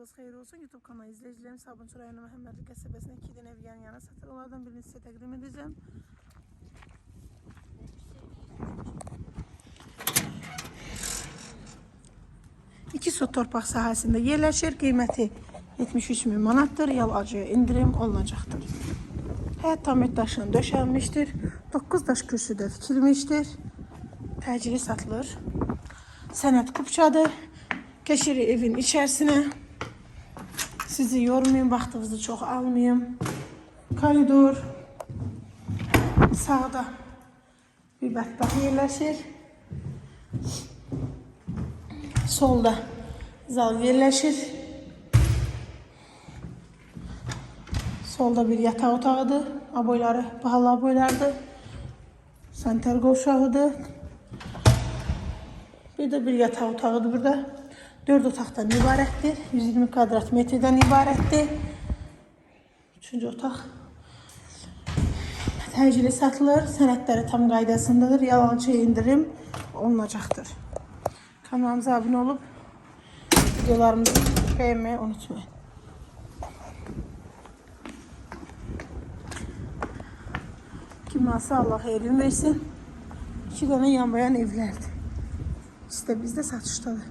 Vaxtınız xeyir olsun. YouTube kanalı izleyicilerim Sabunçu rayonu qəsəbəsində 2 dənə ev yan yana satır. Onlardan birini sizə təqdim edəcəm. İki sot torpaq sahəsində yerləşir. Qiyməti 73 min manatdır. Yal acıya indirim olunacaqdır. Həyət tamir daşının döşənmişdir. 9 daş kürsüdə tikilmişdir. Təcili satılır. Sənət kupçadır. Keçirik evin içərisinə. Sizi yormayayım, vaxtınızı çox almayayım. Koridor. Sağda bir bətbəx yerləşir. Solda zal yerləşir. Solda bir yataq otağıdır. Aboyları bahalı aboylardır. Santer qovşağıdır. Bir de bir yataq otağıdır burada. 4 otaqdan ibarətdir. 120 kvadrat metrdən ibarətdir. Üçüncü otaq. Təcili satılır. Sənədləri tam qaydasındadır. Yalançı indirim olunacaqdır. Kanalımıza abunə olub videolarımızı beğenmeyi unutmayın. Kim alsa Allah xeyrin versin. İki dənə yanbayan evlərdir. İşte bizdə satışdadır.